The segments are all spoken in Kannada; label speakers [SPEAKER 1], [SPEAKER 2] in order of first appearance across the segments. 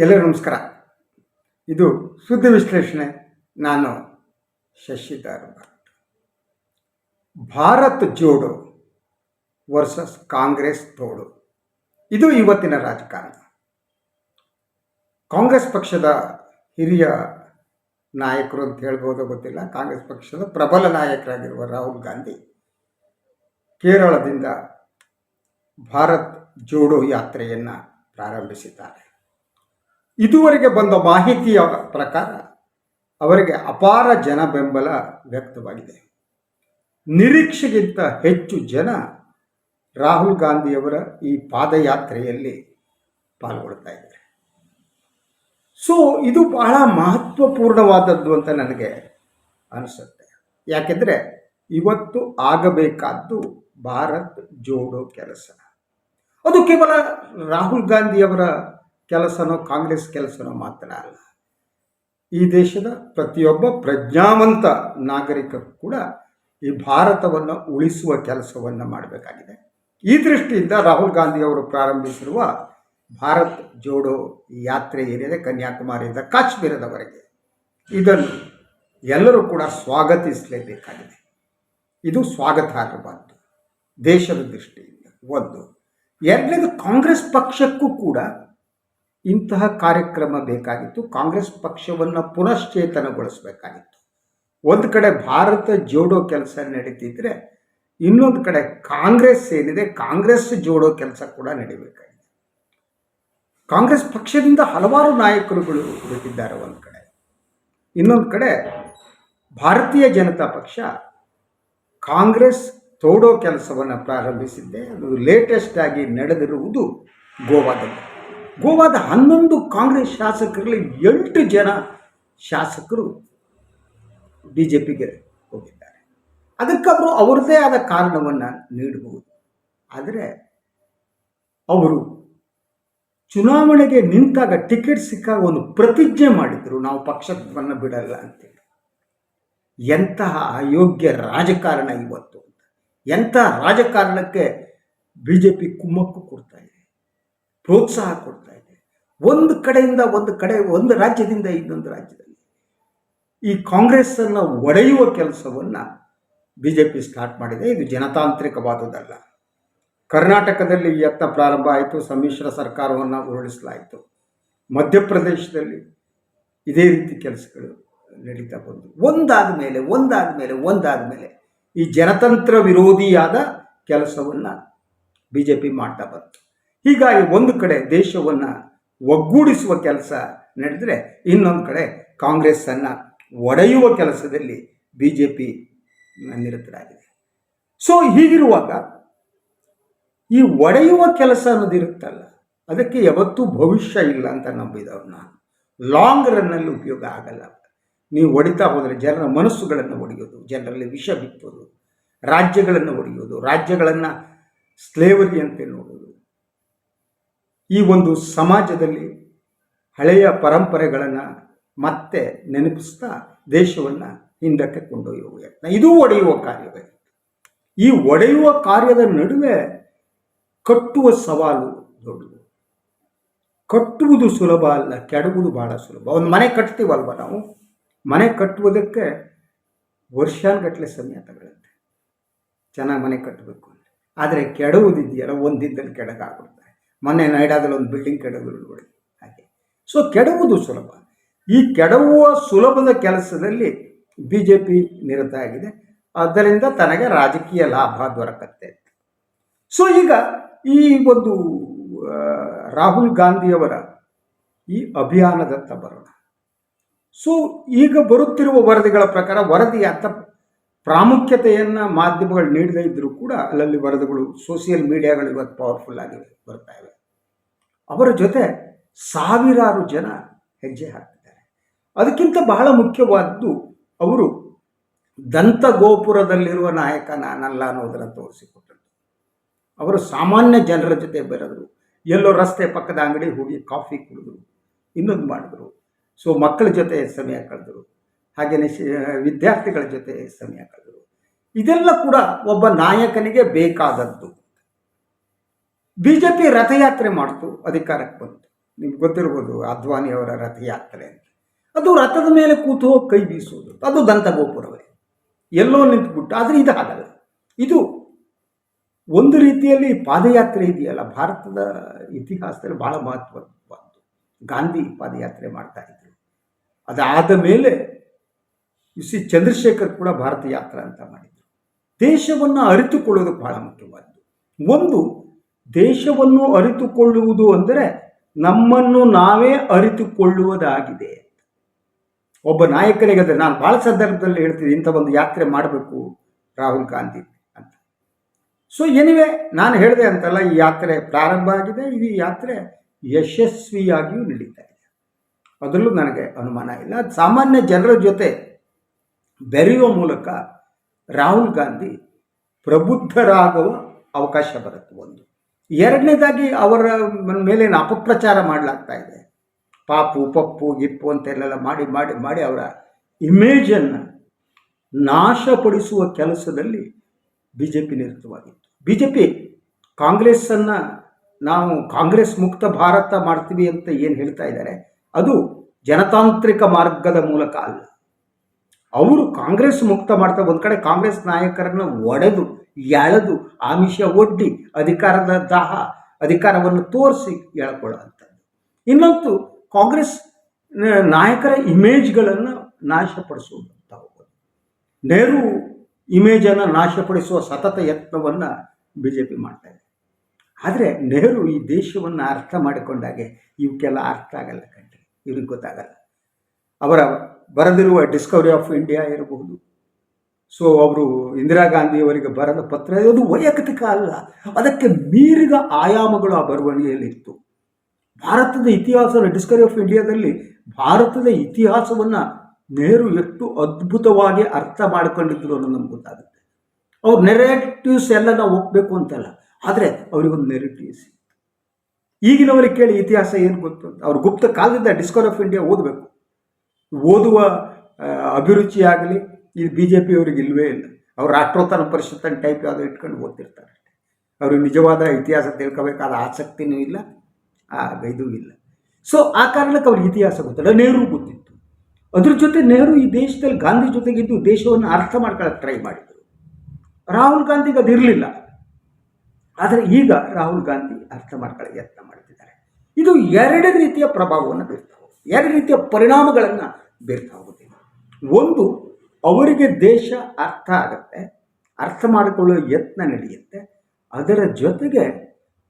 [SPEAKER 1] ಎಲ್ಲರಿಗೂ ನಮಸ್ಕಾರ. ಇದು ಸುದ್ದಿ ವಿಶ್ಲೇಷಣೆ. ನಾನು ಶಶಿಧರ್ ಭಟ್. ಭಾರತ್ ಜೋಡೋ ವರ್ಸಸ್ ಕಾಂಗ್ರೆಸ್ ತೋಡು. ಇದು ಇವತ್ತಿನ ರಾಜಕಾರಣ. ಕಾಂಗ್ರೆಸ್ ಪಕ್ಷದ ಹಿರಿಯ ನಾಯಕರು ಅಂತ ಹೇಳ್ಬೋದು, ಗೊತ್ತಿಲ್ಲ. ಕಾಂಗ್ರೆಸ್ ಪಕ್ಷದ ಪ್ರಬಲ ನಾಯಕರಾಗಿರುವ ರಾಹುಲ್ ಗಾಂಧಿ ಕೇರಳದಿಂದ ಭಾರತ್ ಜೋಡೋ ಯಾತ್ರೆಯನ್ನು ಪ್ರಾರಂಭಿಸಿದ್ದಾರೆ. ಇದುವರೆಗೆ ಬಂದ ಮಾಹಿತಿಯ ಪ್ರಕಾರ ಅವರಿಗೆ ಅಪಾರ ಜನ ಬೆಂಬಲ ವ್ಯಕ್ತವಾಗಿದೆ. ನಿರೀಕ್ಷೆಗಿಂತ ಹೆಚ್ಚು ಜನ ರಾಹುಲ್ ಗಾಂಧಿಯವರ ಈ ಪಾದಯಾತ್ರೆಯಲ್ಲಿ ಪಾಲ್ಗೊಳ್ತಾ ಇದ್ದಾರೆ. ಸೊ ಇದು ಬಹಳ ಮಹತ್ವಪೂರ್ಣವಾದದ್ದು ಅಂತ ನನಗೆ ಅನಿಸುತ್ತೆ. ಯಾಕೆಂದರೆ ಇವತ್ತು ಆಗಬೇಕಾದ್ದು ಭಾರತ್ ಜೋಡೋ ಕೆಲಸ. ಅದು ಕೇವಲ ರಾಹುಲ್ ಗಾಂಧಿಯವರ ಕೆಲಸನೋ ಕಾಂಗ್ರೆಸ್ ಕೆಲಸನೋ ಮಾತ್ರ ಅಲ್ಲ. ಈ ದೇಶದ ಪ್ರತಿಯೊಬ್ಬ ಪ್ರಜ್ಞಾವಂತ ನಾಗರಿಕ ಕೂಡ ಈ ಭಾರತವನ್ನು ಉಳಿಸುವ ಕೆಲಸವನ್ನು ಮಾಡಬೇಕಾಗಿದೆ. ಈ ದೃಷ್ಟಿಯಿಂದ ರಾಹುಲ್ ಗಾಂಧಿಯವರು ಪ್ರಾರಂಭಿಸಿರುವ ಭಾರತ್ ಜೋಡೋ ಯಾತ್ರೆ ಏನಿದೆ ಕನ್ಯಾಕುಮಾರಿಯಿಂದ ಕಾಶ್ಮೀರದವರೆಗೆ. ಇದನ್ನು ಎಲ್ಲರೂ ಕೂಡ ಸ್ವಾಗತಿಸಲೇಬೇಕಾಗಿದೆ. ಇದು ಸ್ವಾಗತಾರ್ಹವಾದ್ದು ದೇಶದ ದೃಷ್ಟಿಯಿಂದ ಒಂದು. ಎರಡನೇದು ಕಾಂಗ್ರೆಸ್ ಪಕ್ಷಕ್ಕೂ ಕೂಡ ಇಂತಹ ಕಾರ್ಯಕ್ರಮ ಬೇಕಾಗಿತ್ತು. ಕಾಂಗ್ರೆಸ್ ಪಕ್ಷವನ್ನು ಪುನಶ್ಚೇತನಗೊಳಿಸಬೇಕಾಗಿತ್ತು. ಒಂದು ಕಡೆ ಭಾರತ ಜೋಡೋ ಕೆಲಸ ನಡೀತಿದ್ರೆ, ಇನ್ನೊಂದು ಕಡೆ ಕಾಂಗ್ರೆಸ್ ಏನಿದೆ, ಕಾಂಗ್ರೆಸ್ ಜೋಡೋ ಕೆಲಸ ಕೂಡ ನಡೀಬೇಕಾಗಿದೆ. ಕಾಂಗ್ರೆಸ್ ಪಕ್ಷದಿಂದ ಹಲವಾರು ನಾಯಕರುಗಳು ಬಿಟ್ಟಿದ್ದಾರೆ ಒಂದು ಕಡೆ. ಇನ್ನೊಂದು ಕಡೆ ಭಾರತೀಯ ಜನತಾ ಪಕ್ಷ ಕಾಂಗ್ರೆಸ್ ತೋಡೋ ಕೆಲಸವನ್ನು ಪ್ರಾರಂಭಿಸಿದ್ದೆ. ಅದು ಲೇಟೆಸ್ಟ್ ಆಗಿ ನಡೆದಿರುವುದು ಗೋವಾದಲ್ಲಿ. ಗೋವಾದ ಹನ್ನೊಂದು ಕಾಂಗ್ರೆಸ್ ಶಾಸಕರಲ್ಲಿ ಎಂಟು ಜನ ಶಾಸಕರು ಬಿ ಜೆ ಪಿಗೆ ಹೋಗಿದ್ದಾರೆ ಅದಕ್ಕವರು ಅವರದೇ ಆದ ಕಾರಣವನ್ನು ನೀಡಬಹುದು. ಆದರೆ ಅವರು ಚುನಾವಣೆಗೆ ನಿಂತಾಗ ಟಿಕೆಟ್ ಸಿಕ್ಕಾಗ ಒಂದು ಪ್ರತಿಜ್ಞೆ ಮಾಡಿದರು, ನಾವು ಪಕ್ಷವನ್ನು ಬಿಡಲ್ಲ ಅಂತೇಳಿ. ಎಂತಹ ಅಯೋಗ್ಯ ರಾಜಕಾರಣ ಇವತ್ತು ಎಂಥ ರಾಜಕಾರಣಕ್ಕೆ ಬಿ ಜೆ ಪಿ ಕುಮ್ಮಕ್ಕು ಕೊಡ್ತಾ ಇದೆ. ಪ್ರೋತ್ಸಾಹ ಕೊಡ್ತಾ ಇದೆ. ಒಂದು ಕಡೆಯಿಂದ ಒಂದು ಕಡೆ, ಒಂದು ರಾಜ್ಯದಿಂದ ಇನ್ನೊಂದು ರಾಜ್ಯದಲ್ಲಿ. ಈ ಕಾಂಗ್ರೆಸ್ಸನ್ನು ಒಡೆಯುವ ಕೆಲಸವನ್ನು ಬಿ ಜೆ ಪಿ ಸ್ಟಾರ್ಟ್ ಮಾಡಿದೆ. ಇದು ಜನತಾಂತ್ರಿಕವಾದುದಲ್ಲ. ಕರ್ನಾಟಕದಲ್ಲಿ ಯತ್ನ ಪ್ರಾರಂಭ ಆಯಿತು. ಸಮ್ಮಿಶ್ರ ಸರ್ಕಾರವನ್ನು ಉರುಳಿಸಲಾಯಿತು. ಮಧ್ಯಪ್ರದೇಶದಲ್ಲಿ ಇದೇ ರೀತಿ ಕೆಲಸಗಳು ನಡೀತಾ ಬಂದು. ಒಂದಾದ ಮೇಲೆ ಒಂದಾದ ಮೇಲೆ ಒಂದಾದ ಮೇಲೆ ಈ ಜನತಂತ್ರ ವಿರೋಧಿಯಾದ ಕೆಲಸವನ್ನು ಬಿ ಜೆ ಪಿ ಮಾಡ್ತಾ ಬಂತು. ಹೀಗಾಗಿ ಒಂದು ಕಡೆ ದೇಶವನ್ನು ಒಗ್ಗೂಡಿಸುವ ಕೆಲಸ ನಡೆದರೆ ಇನ್ನೊಂದು ಕಡೆ ಕಾಂಗ್ರೆಸ್ಸನ್ನು ಒಡೆಯುವ ಕೆಲಸದಲ್ಲಿ ಬಿ ಜೆ ಪಿ ನಿರತರಾಗಿದೆ. ಸೊ ಹೀಗಿರುವಾಗ ಈ ಒಡೆಯುವ ಕೆಲಸ ಅನ್ನೋದಿರುತ್ತಲ್ಲ ಅದಕ್ಕೆ ಯಾವತ್ತೂ ಭವಿಷ್ಯ ಇಲ್ಲ ಅಂತ ನಂಬಿದವ್ರು ನಾನು. ಲಾಂಗ್ ರನ್ನಲ್ಲಿ ಉಪಯೋಗ ಆಗಲ್ಲ. ನೀವು ಒಡಿತಾ ಹೋದರೆ ಜನರ ಮನಸ್ಸುಗಳನ್ನು ಒಡೆಯೋದು, ಜನರಲ್ಲಿ ವಿಷ ಬಿತ್ತೋದು, ರಾಜ್ಯಗಳನ್ನು ಒಡೆಯೋದು, ರಾಜ್ಯಗಳನ್ನು ಸ್ಲೇವರಿ ಅಂತ ನೋಡೋದು. ಈ ಒಂದು ಸಮಾಜದಲ್ಲಿ ಹಳೆಯ ಪರಂಪರೆಗಳನ್ನು ಮತ್ತೆ ನೆನಪಿಸ್ತಾ ದೇಶವನ್ನು ಹಿಂದಕ್ಕೆ ಕೊಂಡೊಯ್ಯುವ ಯತ್ನ. ಇದು ಒಡೆಯುವ ಕಾರ್ಯವೇ ಈ ಒಡೆಯುವ ಕಾರ್ಯದ ನಡುವೆ ಕಟ್ಟುವ ಸವಾಲು ದೊಡ್ಡದು. ಕಟ್ಟುವುದು ಸುಲಭ ಅಲ್ಲ ಕೆಡುವುದು ಬಹಳ ಸುಲಭ. ಒಂದು ಮನೆ ಕಟ್ತೀವಲ್ವ ನಾವು? ಮನೆ ಕಟ್ಟುವುದಕ್ಕೆ ವರ್ಷಾನುಗಟ್ಟಲೆ ಸಮಯ ತಗೊಳುತ್ತೆ. ಚೆನ್ನಾಗಿ ಮನೆ ಕಟ್ಟಬೇಕು ಆದರೆ ಕೆಡುವುದಿದೆಯಲ್ಲ ಒಂದಿದ್ದಲ್ಲಿ ಕೆಡಗಾಗ್ಬಿಡ್ತಾರೆ ಮೊನ್ನೆ ನೈಡಾದಲ್ಲಿ ಒಂದು ಬಿಲ್ಡಿಂಗ್ ಕೆಡವು ಹಾಗೆ. ಸೊ ಕೆಡವುದು ಸುಲಭ. ಈ ಕೆಡವುವ ಸುಲಭದ ಕೆಲಸದಲ್ಲಿ ಬಿ ಜೆ ಪಿ ನಿರತ ಆಗಿದೆ. ಆದ್ದರಿಂದ ತನಗೆ ರಾಜಕೀಯ ಲಾಭ ದೊರಕತ್ತೆ. ಸೊ ಈಗ ಈ ಒಂದು ರಾಹುಲ್ ಗಾಂಧಿಯವರ ಈ ಅಭಿಯಾನದತ್ತ ಬರೋಣ. ಸೊ ಈಗ ಬರುತ್ತಿರುವ ವರದಿಗಳ ಪ್ರಕಾರ ವರದಿ ಅಂತ ಪ್ರಾಮುಖ್ಯತೆಯನ್ನು ಮಾಧ್ಯಮಗಳು ನೀಡದೇ ಇದ್ದರೂ ಕೂಡ ಅಲ್ಲಲ್ಲಿ ವರದಿಗಳು ಸೋಷಿಯಲ್ ಮೀಡಿಯಾಗಳು ಇವತ್ತು ಪವರ್ಫುಲ್ ಆಗಿ ಬರ್ತಾ ಇವೆ. ಅವರ ಜೊತೆ ಸಾವಿರಾರು ಜನ ಹೆಜ್ಜೆ ಹಾಕ್ತಿದ್ದಾರೆ. ಅದಕ್ಕಿಂತ ಬಹಳ ಮುಖ್ಯವಾದ್ದು ಅವರು ದಂತಗೋಪುರದಲ್ಲಿರುವ ನಾಯಕ ನಾನಲ್ಲ ಅನ್ನೋದನ್ನು ತೋರಿಸಿಕೊಟ್ಟರು ಅವರು ಸಾಮಾನ್ಯ ಜನರ ಜೊತೆ ಬೆರೆದರು. ಎಲ್ಲೋ ರಸ್ತೆ ಪಕ್ಕದ ಅಂಗಡಿ ಹೋಗಿ ಕಾಫಿ ಕುಡಿದ್ರು, ಇನ್ನೊಂದು ಮಾಡಿದ್ರು. ಸೊ ಮಕ್ಕಳ ಜೊತೆ ಸಮಯ ಕಳೆದರು. ಹಾಗೆಯೇ ವಿದ್ಯಾರ್ಥಿಗಳ ಜೊತೆ ಸಮಯ ಕಳೆದರು ಇದೆಲ್ಲ ಕೂಡ ಒಬ್ಬ ನಾಯಕನಿಗೆ ಬೇಕಾದದ್ದು. ಬಿ ಜೆ ಪಿ ರಥಯಾತ್ರೆ ಮಾಡ್ತು, ಅಧಿಕಾರಕ್ಕೆ ಬಂತು. ನಿಮ್ಗೆ ಗೊತ್ತಿರ್ಬೋದು ಅದ್ವಾನಿಯವರ ರಥಯಾತ್ರೆ ಅಂತ. ಅದು ರಥದ ಮೇಲೆ ಕೂತು ಹೋಗಿ ಕೈ ಬೀಸೋದು ಅದು ದಂತಗೋಪುರವೇ. ಎಲ್ಲೋ ನಿಂತುಬಿಟ್ಟು, ಆದರೆ ಇದು ಹಾಗಲ್ಲ ಇದು ಒಂದು ರೀತಿಯಲ್ಲಿ ಪಾದಯಾತ್ರೆ ಇದೆಯಲ್ಲ, ಭಾರತದ ಇತಿಹಾಸದಲ್ಲಿ ಬಹಳ ಮಹತ್ವದ್ದು. ಗಾಂಧಿ ಪಾದಯಾತ್ರೆ ಮಾಡ್ತಾ ಇದ್ರು. ಅದಾದ ಮೇಲೆ ಸಿ ಚಂದ್ರಶೇಖರ್ ಕೂಡ ಭಾರತ ಯಾತ್ರಾ ಅಂತ ಮಾಡಿದ್ರು. ದೇಶವನ್ನು ಅರಿತುಕೊಳ್ಳೋದು ಬಹಳ ಮುಖ್ಯವಾದ್ದು. ಒಂದು, ದೇಶವನ್ನು ಅರಿತುಕೊಳ್ಳುವುದು ಅಂದರೆ ನಮ್ಮನ್ನು ನಾವೇ ಅರಿತುಕೊಳ್ಳುವುದಾಗಿದೆ ಒಬ್ಬ ನಾಯಕನಿಗೆ ಅಂದರೆ ನಾನು ಭಾಳ ಸಂದರ್ಭದಲ್ಲಿ ಹೇಳ್ತೀನಿ, ಇಂಥ ಒಂದು ಯಾತ್ರೆ ಮಾಡಬೇಕು ರಾಹುಲ್ ಗಾಂಧಿ ಅಂತ. ಸೊ ಎನಿವೆ ನಾನು ಹೇಳಿದೆ ಅಂತಲ್ಲ, ಈ ಯಾತ್ರೆ ಪ್ರಾರಂಭ ಆಗಿದೆ, ಈ ಯಾತ್ರೆ ಯಶಸ್ವಿಯಾಗಿಯೂ ನಡೀತಾ ಇದೆ. ಅದರಲ್ಲೂ ನನಗೆ ಅನುಮಾನ ಇಲ್ಲ. ಸಾಮಾನ್ಯ ಜನರ ಜೊತೆ ಬೆರೆಯುವ ಮೂಲಕ ರಾಹುಲ್ ಗಾಂಧಿ ಪ್ರಬುದ್ಧರಾಗುವ ಅವಕಾಶ ಬರುತ್ತೆ ಒಂದು. ಎರಡನೇದಾಗಿ ಅವರ ಮೇಲೇನು ಅಪಪ್ರಚಾರ ಮಾಡಲಾಗ್ತಾ ಇದೆ. ಪಾಪು, ಪಪ್ಪು, ಗಿಪ್ಪು ಅಂತೆಲ್ಲ ಮಾಡಿ ಮಾಡಿ ಮಾಡಿ ಅವರ ಇಮೇಜನ್ನು ನಾಶಪಡಿಸುವ ಕೆಲಸದಲ್ಲಿ ಬಿ ಜೆ ಪಿ ನಿರತವಾಗಿತ್ತು. ಬಿ ಜೆ ಪಿ ಕಾಂಗ್ರೆಸ್ಸನ್ನು ನಾವು ಕಾಂಗ್ರೆಸ್ ಮುಕ್ತ ಭಾರತ ಮಾಡ್ತೀವಿ ಅಂತ ಏನು ಹೇಳ್ತಾ ಇದ್ದಾರೆ? ಅದು ಜನತಾಂತ್ರಿಕ ಮಾರ್ಗದ ಮೂಲಕ ಅಲ್ಲ. ಅವರು ಕಾಂಗ್ರೆಸ್ ಮುಕ್ತ ಮಾಡ್ತಾ ಒಂದು ಕಡೆ ಕಾಂಗ್ರೆಸ್ ನಾಯಕರನ್ನು ಒಡೆದು, ಎಳೆದು, ಆಮಿಷ ಒಡ್ಡಿ, ಅಧಿಕಾರದ ದಾಹ, ಅಧಿಕಾರವನ್ನು ತೋರಿಸಿ ಎಳ್ಕೊಳ್ಳೋಂಥದ್ದು ಇನ್ನೊಂದು ಕಾಂಗ್ರೆಸ್ ನಾಯಕರ ಇಮೇಜ್ಗಳನ್ನು ನಾಶಪಡಿಸುವಂತ ಹೋಗೋದು ನೆಹರು ಇಮೇಜನ್ನು ನಾಶಪಡಿಸುವ ಸತತ ಯತ್ನವನ್ನು ಬಿ ಜೆ ಪಿ ಮಾಡ್ತಾ ಇದೆ. ಆದರೆ ನೆಹರು ಈ ದೇಶವನ್ನು ಅರ್ಥ ಮಾಡಿಕೊಂಡಾಗೆ ಇವಕ್ಕೆಲ್ಲ ಅರ್ಥ ಆಗಲ್ಲ ಕಣ್ರಿ. ಇವ್ರಿಗೆ ಗೊತ್ತಾಗಲ್ಲ. ಅವರ ಬರೆದಿರುವ ಡಿಸ್ಕವರಿ ಆಫ್ ಇಂಡಿಯಾ ಇರಬಹುದು. ಸೊ ಅವರು ಇಂದಿರಾ ಗಾಂಧಿಯವರಿಗೆ ಬರೆದ ಪತ್ರ ಅದು ವೈಯಕ್ತಿಕ ಅಲ್ಲ. ಅದಕ್ಕೆ ಮೀರಿದ ಆಯಾಮಗಳು ಆ ಬರವಣಿಗೆಯಲ್ಲಿತ್ತು. ಭಾರತದ ಇತಿಹಾಸ ಡಿಸ್ಕವರಿ ಆಫ್ ಇಂಡಿಯಾದಲ್ಲಿ ಭಾರತದ ಇತಿಹಾಸವನ್ನು ನೆಹರು ಎಷ್ಟು ಅದ್ಭುತವಾಗಿ ಅರ್ಥ ಮಾಡಿಕೊಂಡಿದ್ರು ಅನ್ನೋದು ನಮ್ಗೆ ಗೊತ್ತಾಗುತ್ತೆ. ಅವ್ರ ನೆರೇಟಿವ್ಸ್ ಎಲ್ಲ ನಾವು ಹೋಗ್ಬೇಕು ಅಂತಲ್ಲ. ಆದರೆ ಅವರಿಗೊಂದು ನೆರೇಟಿವ್ಸ್ ಈಗಿನವರಿಗೆ ಕೇಳಿ ಇತಿಹಾಸ ಏನು ಗೊತ್ತು ಅವ್ರು ಗುಪ್ತ ಕಾಲದಿಂದ ಡಿಸ್ಕವರಿ ಆಫ್ ಇಂಡಿಯಾ ಓದಬೇಕು. ಓದುವ ಆ, ಅಭಿರುಚಿ ಆಗಲಿ ಈ ಬಿ ಜೆ ಪಿಯವ್ರಿಗೆ ಇಲ್ಲವೇ ಇಲ್ಲ. ಅವ್ರು ರಾಷ್ಟ್ರೋತ್ತರ ಪರಿಷತ್ತನ್ನು ಟೈಪ್ ಯಾವುದೋ ಇಟ್ಕೊಂಡು ಓದ್ತಿರ್ತಾರೆ ಅವರು ಅವ್ರಿಗೆ ನಿಜವಾದ ಇತಿಹಾಸ ತಿಳ್ಕೋಬೇಕಾದ ಆಸಕ್ತಿನೂ ಇಲ್ಲ ಆ ಇದೂ ಇಲ್ಲ. ಸೊ ಆ ಕಾರಣಕ್ಕೆ ಅವ್ರಿಗೆ ಇತಿಹಾಸ ಗೊತ್ತಿಲ್ಲ. ನೆಹರು ಗೊತ್ತಿತ್ತು. ಅದ್ರ ಜೊತೆ ನೆಹರು ಈ ದೇಶದಲ್ಲಿ ಗಾಂಧಿ ಜೊತೆಗಿದ್ದು ದೇಶವನ್ನು ಅರ್ಥ ಮಾಡ್ಕೊಳ್ಳೋಕೆ ಟ್ರೈ ಮಾಡಿದರು. ರಾಹುಲ್ ಗಾಂಧಿಗೆ ಅದಿರಲಿಲ್ಲ ಆದರೆ ಈಗ ರಾಹುಲ್ ಗಾಂಧಿ ಅರ್ಥ ಮಾಡ್ಕೊಳ್ಳೋಕೆ ಯತ್ನ ಮಾಡ್ತಿದ್ದಾರೆ. ಇದು ಎರಡು ರೀತಿಯ ಪ್ರಭಾವವನ್ನು ಬೀರ್ತಾ ಹೋಗುತ್ತೆ ಎರಡು ರೀತಿಯ ಪರಿಣಾಮಗಳನ್ನು ಬೀರ್ತಾ ಹೋಗುತ್ತೆ. ಒಂದು, ಅವರಿಗೆ ದೇಶ ಅರ್ಥ ಆಗುತ್ತೆ, ಅರ್ಥ ಮಾಡಿಕೊಳ್ಳುವ ಯತ್ನ ನಡೆಯುತ್ತೆ, ಅದರ ಜೊತೆಗೆ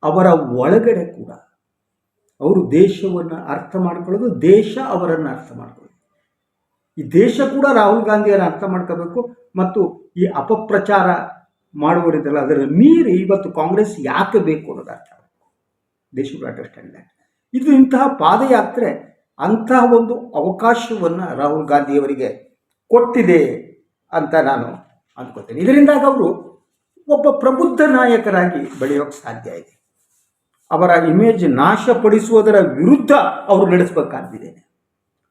[SPEAKER 1] ಅವರ ಒಳಗಡೆ ಕೂಡ ಅವರು ದೇಶವನ್ನು ಅರ್ಥ ಮಾಡ್ಕೊಳ್ಳೋದು, ದೇಶ ಅವರನ್ನು ಅರ್ಥ ಮಾಡ್ಕೊಳ್ಳೋದು ಈ ದೇಶ ಕೂಡ ರಾಹುಲ್ ಗಾಂಧಿಯನ್ನು ಅರ್ಥ ಮಾಡ್ಕೋಬೇಕು ಮತ್ತು ಈ ಅಪಪ್ರಚಾರ ಮಾಡುವರಿದ್ದಲ್ಲ ಅದರ ಮೀರಿ ಇವತ್ತು ಕಾಂಗ್ರೆಸ್ ಯಾಕೆ ಬೇಕು ಅನ್ನೋದು ಅರ್ಥ ದೇಶ ಅಂಡರ್ಸ್ಟ್ಯಾಂಡ್ ಇದು ಇಂತಹ ಪಾದಯಾತ್ರೆ ಅಂತಹ ಒಂದು ಅವಕಾಶವನ್ನು ರಾಹುಲ್ ಗಾಂಧಿಯವರಿಗೆ ಕೊಟ್ಟಿದೆ ಅಂತ ನಾನು ಅಂದ್ಕೋತೇನೆ ಇದರಿಂದಾಗಿ ಅವರು ಒಬ್ಬ ಪ್ರಬುದ್ಧ ನಾಯಕರಾಗಿ ಬೆಳೆಯೋಕ್ಕೆ ಸಾಧ್ಯ ಇದೆ. ಅವರ ಇಮೇಜ್ ನಾಶಪಡಿಸುವುದರ ವಿರುದ್ಧ ಅವರು ನಡೆಸಬೇಕಾಗಿದೆ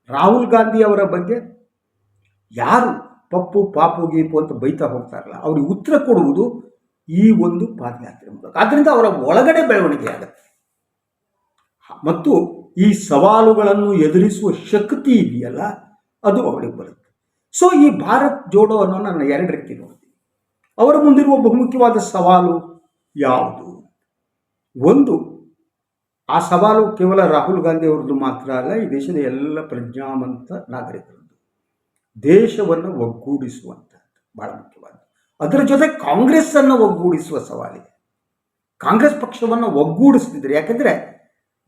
[SPEAKER 1] ರಾಹುಲ್ ಗಾಂಧಿ ಅವರ ಬಗ್ಗೆ ಯಾರು ಪಪ್ಪು, ಪಾಪು, ಗೀಪು ಅಂತ ಬೈತಾ ಹೋಗ್ತಾರಲ್ಲ, ಅವ್ರಿಗೆ ಉತ್ತರ ಕೊಡುವುದು ಈ ಒಂದು ಪಾದಯಾತ್ರೆ ಮೂಲಕ. ಆದ್ದರಿಂದ ಅವರ ಒಳಗಡೆ ಬೆಳವಣಿಗೆ ಆಗುತ್ತೆ. ಮತ್ತು ಈ ಸವಾಲುಗಳನ್ನು ಎದುರಿಸುವ ಶಕ್ತಿ ಇದೆಯಲ್ಲ, ಅದು ಅವಳಿಗೆ ಬರುತ್ತೆ. ಸೊ ಈ ಭಾರತ್ ಜೋಡೋ ಅನ್ನೋ ನನ್ನ ಎರಡು ರೀತಿ ನೋಡ್ತೀನಿ. ಅವರ ಮುಂದಿರುವ ಬಹುಮುಖ್ಯವಾದ ಸವಾಲು ಯಾವುದು? ಒಂದು, ಆ ಸವಾಲು ಕೇವಲ ರಾಹುಲ್ ಗಾಂಧಿ ಅವ್ರದ್ದು ಮಾತ್ರ ಅಲ್ಲ, ಈ ದೇಶದ ಎಲ್ಲ ಪ್ರಜ್ಞಾವಂತ ನಾಗರಿಕರದ್ದು. ದೇಶವನ್ನು ಒಗ್ಗೂಡಿಸುವಂಥದ್ದು, ಬಹಳ ಮುಖ್ಯವಾದ ಅದರ ಜೊತೆ ಕಾಂಗ್ರೆಸ್ಸನ್ನು ಒಗ್ಗೂಡಿಸುವ ಸವಾಲಿದೆ ಕಾಂಗ್ರೆಸ್ ಪಕ್ಷವನ್ನು ಒಗ್ಗೂಡಿಸ್ತಿದ್ರು. ಯಾಕೆಂದರೆ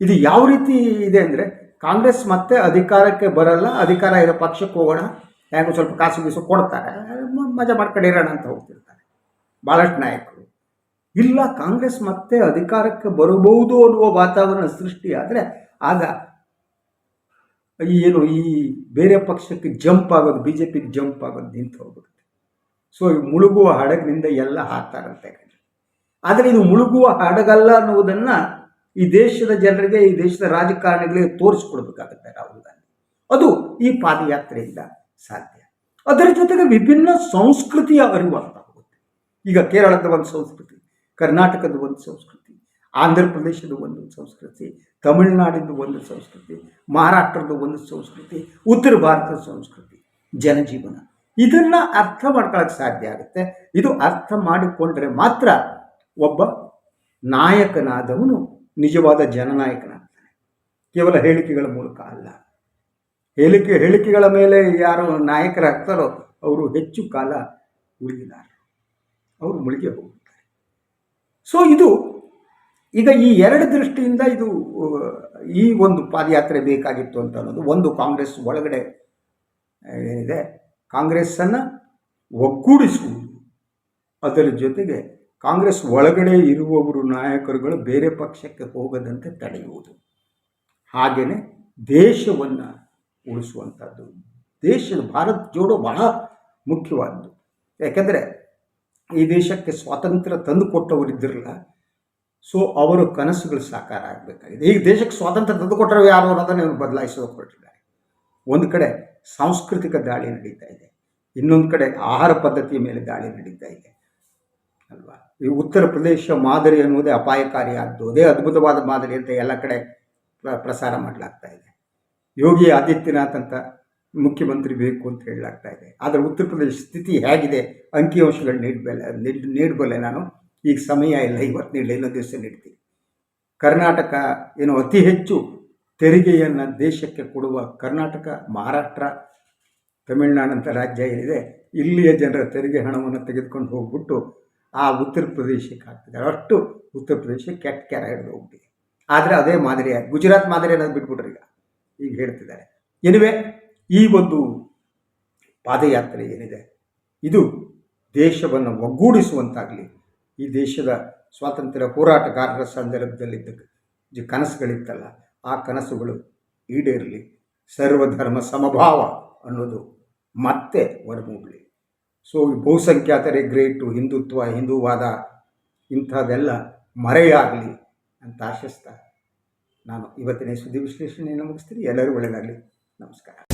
[SPEAKER 1] ಇದು ಯಾವ ರೀತಿ ಇದೆ ಅಂದರೆ ಕಾಂಗ್ರೆಸ್ ಮತ್ತೆ ಅಧಿಕಾರಕ್ಕೆ ಬರಲ್ಲ, ಅಧಿಕಾರ ಇರೋ ಪಕ್ಷಕ್ಕೆ ಹೋಗೋಣ ಹೇಗೂ ಸ್ವಲ್ಪ ಕಾಸು ಗೀಸು ಕೊಡ್ತಾರೆ, ಮಜಾ ಮಾಡ್ಕೊಂಡು ಇರೋಣ ಅಂತ ಹೋಗ್ತಿರ್ತಾರೆ. ಭಾಳಷ್ಟು ನಾಯಕರು. ಇಲ್ಲ, ಕಾಂಗ್ರೆಸ್ ಮತ್ತೆ ಅಧಿಕಾರಕ್ಕೆ ಬರಬಹುದು ಅನ್ನುವ ವಾತಾವರಣ ಸೃಷ್ಟಿಯಾದರೆ ಆಗ ಏನು ಈ ಬೇರೆ ಪಕ್ಷಕ್ಕೆ ಜಂಪ್ ಆಗೋದು ಬಿ ಜೆ ಪಿಗೆ ಜಂಪ್ ಆಗೋದು ನಿಂತು ಹೋಗ್ಬಿಡುತ್ತೆ. ಸೊ ಮುಳುಗುವ ಹಡಗಿನಿಂದ ಎಲ್ಲ ಹಾಕ್ತಾರಂತೆ. ಆದರೆ ಇದು ಮುಳುಗುವ ಹಡಗಲ್ಲ ಅನ್ನುವುದನ್ನು ಈ ದೇಶದ ಜನರಿಗೆ, ಈ ದೇಶದ ರಾಜಕಾರಣಿಗಳಿಗೆ ತೋರಿಸ್ಕೊಡ್ಬೇಕಾಗುತ್ತೆ ರಾಹುಲ್ ಗಾಂಧಿ. ಅದು ಈ ಪಾದಯಾತ್ರೆಯಿಂದ ಸಾಧ್ಯ. ಅದರ ಜೊತೆಗೆ ವಿಭಿನ್ನ ಸಂಸ್ಕೃತಿಯ ಅರಿವಾಗ್ತಾ ಹೋಗುತ್ತೆ. ಈಗ ಕೇರಳದ ಒಂದು ಸಂಸ್ಕೃತಿ, ಕರ್ನಾಟಕದ ಒಂದು ಸಂಸ್ಕೃತಿ, ಆಂಧ್ರ ಪ್ರದೇಶದ ಒಂದು ಸಂಸ್ಕೃತಿ ತಮಿಳುನಾಡಿನ ಒಂದು ಸಂಸ್ಕೃತಿ, ಮಹಾರಾಷ್ಟ್ರದ ಒಂದು ಸಂಸ್ಕೃತಿ, ಉತ್ತರ ಭಾರತದ ಸಂಸ್ಕೃತಿ, ಜನಜೀವನ. ಇದನ್ನು ಅರ್ಥ ಮಾಡ್ಕೊಳ್ಳೋಕೆ ಸಾಧ್ಯ ಆಗುತ್ತೆ. ಇದು ಅರ್ಥ ಮಾಡಿಕೊಂಡ್ರೆ ಮಾತ್ರ ಒಬ್ಬ ನಾಯಕನಾದವನು ನಿಜವಾದ ಜನನಾಯಕನಾಗ್ತಾನೆ. ಕೇವಲ ಹೇಳಿಕೆಗಳ ಮೂಲಕ ಅಲ್ಲ. ಹೇಳಿಕೆ, ಹೇಳಿಕೆಗಳ ಮೇಲೆ ಯಾರು ನಾಯಕರಾಗ್ತಾರೋ ಅವರು ಹೆಚ್ಚು ಕಾಲ ಉಳಿದಿದ್ದಾರೆ ಅವರು ಮುಳುಗಿ ಹೋಗುತ್ತಾರೆ. ಸೊ ಇದು ಈಗ ಈ ಎರಡು ದೃಷ್ಟಿಯಿಂದ ಇದು ಈ ಒಂದು ಪಾದಯಾತ್ರೆ ಬೇಕಾಗಿತ್ತು ಅಂತ ಅನ್ನೋದು ಒಂದು ಕಾಂಗ್ರೆಸ್ ಒಳಗಡೆ ಏನಿದೆ, ಕಾಂಗ್ರೆಸ್ಸನ್ನು ಒಗ್ಗೂಡಿಸುವುದು. ಅದರ ಜೊತೆಗೆ ಕಾಂಗ್ರೆಸ್ ಒಳಗಡೆ ಇರುವವರು ನಾಯಕರುಗಳು ಬೇರೆ ಪಕ್ಷಕ್ಕೆ ಹೋಗದಂತೆ ತಡೆಯುವುದು. ಹಾಗೆಯೇ ದೇಶವನ್ನು ಉಳಿಸುವಂಥದ್ದು ದೇಶದ ಭಾರತ ಜೋಡೋ ಬಹಳ ಮುಖ್ಯವಾದ್ದು. ಯಾಕೆಂದರೆ ಈ ದೇಶಕ್ಕೆ ಸ್ವಾತಂತ್ರ್ಯ ತಂದು ಕೊಟ್ಟವರಿದ್ದಿರಲ್ಲ ಸೊ ಅವರ ಕನಸುಗಳು ಸಾಕಾರ ಆಗಬೇಕಾಗಿದೆ. ಈಗ ದೇಶಕ್ಕೆ ಸ್ವಾತಂತ್ರ್ಯ ತಂದು ಕೊಟ್ಟರು ಯಾರು ಅನ್ನೋದನ್ನು ಇವರು ಬದಲಾಯಿಸೋದು ಕೊಟ್ಟಿದ್ದಾರೆ. ಒಂದು ಕಡೆ ಸಾಂಸ್ಕೃತಿಕ ದಾಳಿ ನಡೀತಾ ಇದೆ. ಇನ್ನೊಂದು ಕಡೆ ಆಹಾರ ಪದ್ಧತಿಯ ಮೇಲೆ ದಾಳಿ ನಡೀತಾ ಇದೆ. ಅಲ್ವಾ? ಈ ಉತ್ತರ ಪ್ರದೇಶ ಮಾದರಿ ಅನ್ನೋದೇ ಅಪಾಯಕಾರಿ ಆದ್ದು ಅದೇ ಅದ್ಭುತವಾದ ಮಾದರಿ ಅಂತ ಎಲ್ಲ ಕಡೆ ಪ್ರ- ಪ್ರಸಾರ ಮಾಡಲಾಗ್ತಾ ಇದೆ. ಯೋಗಿ ಆದಿತ್ಯನಾಥ್ ಅಂತ ಮುಖ್ಯಮಂತ್ರಿ ಬೇಕು ಅಂತ ಹೇಳಲಾಗ್ತಾ ಇದೆ. ಆದರೆ ಉತ್ತರ ಪ್ರದೇಶ ಸ್ಥಿತಿ ಹೇಗಿದೆ? ಅಂಕಿಅಂಶಗಳು ನೀಡಬಲ್ಲ ನೀಡ್, ನೀಡಬಲ್ಲೆ ನಾನು? ಈಗ ಸಮಯ ಇಲ್ಲ, ಇವತ್ತು ನೀಡಲಿ, ಇನ್ನೊಂದು ದಿವಸ ನೀಡ್ತೀನಿ. ಕರ್ನಾಟಕ ಏನು ಅತಿ ಹೆಚ್ಚು ತೆರಿಗೆಯನ್ನು ದೇಶಕ್ಕೆ ಕೊಡುವ ಕರ್ನಾಟಕ, ಮಹಾರಾಷ್ಟ್ರ ತಮಿಳುನಾಡಂಥ ರಾಜ್ಯ ಏನಿದೆ, ಇಲ್ಲಿಯ ಜನರ ತೆರಿಗೆ ಹಣವನ್ನು ತೆಗೆದುಕೊಂಡು ಹೋಗ್ಬಿಟ್ಟು ಆ ಉತ್ತರ ಪ್ರದೇಶಕ್ಕೆ ಹಾಕ್ತಿದ್ದಾರೆ ಅಷ್ಟು ಉತ್ತರ ಪ್ರದೇಶ ಕೆಟ್ಟ ಕ್ಯಾರ ಹಿಡಿದು ಹೋಗ್ಬಿಟ್ಟಿದೆ. ಆದರೆ ಅದೇ ಮಾದರಿ ಗುಜರಾತ್ ಮಾದರಿ ಅನ್ನೋದು ಬಿಟ್ಬಿಟ್ರೆ ಈಗ. ಈಗ ಹೇಳ್ತಿದ್ದಾರೆ. ಎನಿವೆ ಈ ಒಂದು ಪಾದಯಾತ್ರೆ ಏನಿದೆ? ಇದು ದೇಶವನ್ನು ಒಗ್ಗೂಡಿಸುವಂತಾಗಲಿ, ಈ ದೇಶದ ಸ್ವಾತಂತ್ರ್ಯ ಹೋರಾಟಗಾರರ ಸಂದರ್ಭದಲ್ಲಿದ್ದ ಕನಸುಗಳಿತ್ತಲ್ಲ, ಆ ಕನಸುಗಳು ಈಡೇರಲಿ. ಸರ್ವಧರ್ಮ ಸಮಭಾವ ಅನ್ನೋದು ಮತ್ತೆ ಹೊರಮೂಡಲಿ. ಸೊ ಬಹುಸಂಖ್ಯಾತರೇ ಗ್ರೇಟು ಹಿಂದುತ್ವ, ಹಿಂದೂವಾದ ಇಂಥದ್ದೆಲ್ಲ ಮರೆಯಾಗಲಿ ಅಂತ ಆಶಿಸ್ತಾ ನಾನು ಇವತ್ತಿನ ಸುದ್ದಿ ವಿಶ್ಲೇಷಣೆಯನ್ನು ಮುಗಿಸ್ತೀನಿ. ಎಲ್ಲರೂ ಒಳ್ಳೆಯದಾಗಲಿ ನಮಸ್ಕಾರ.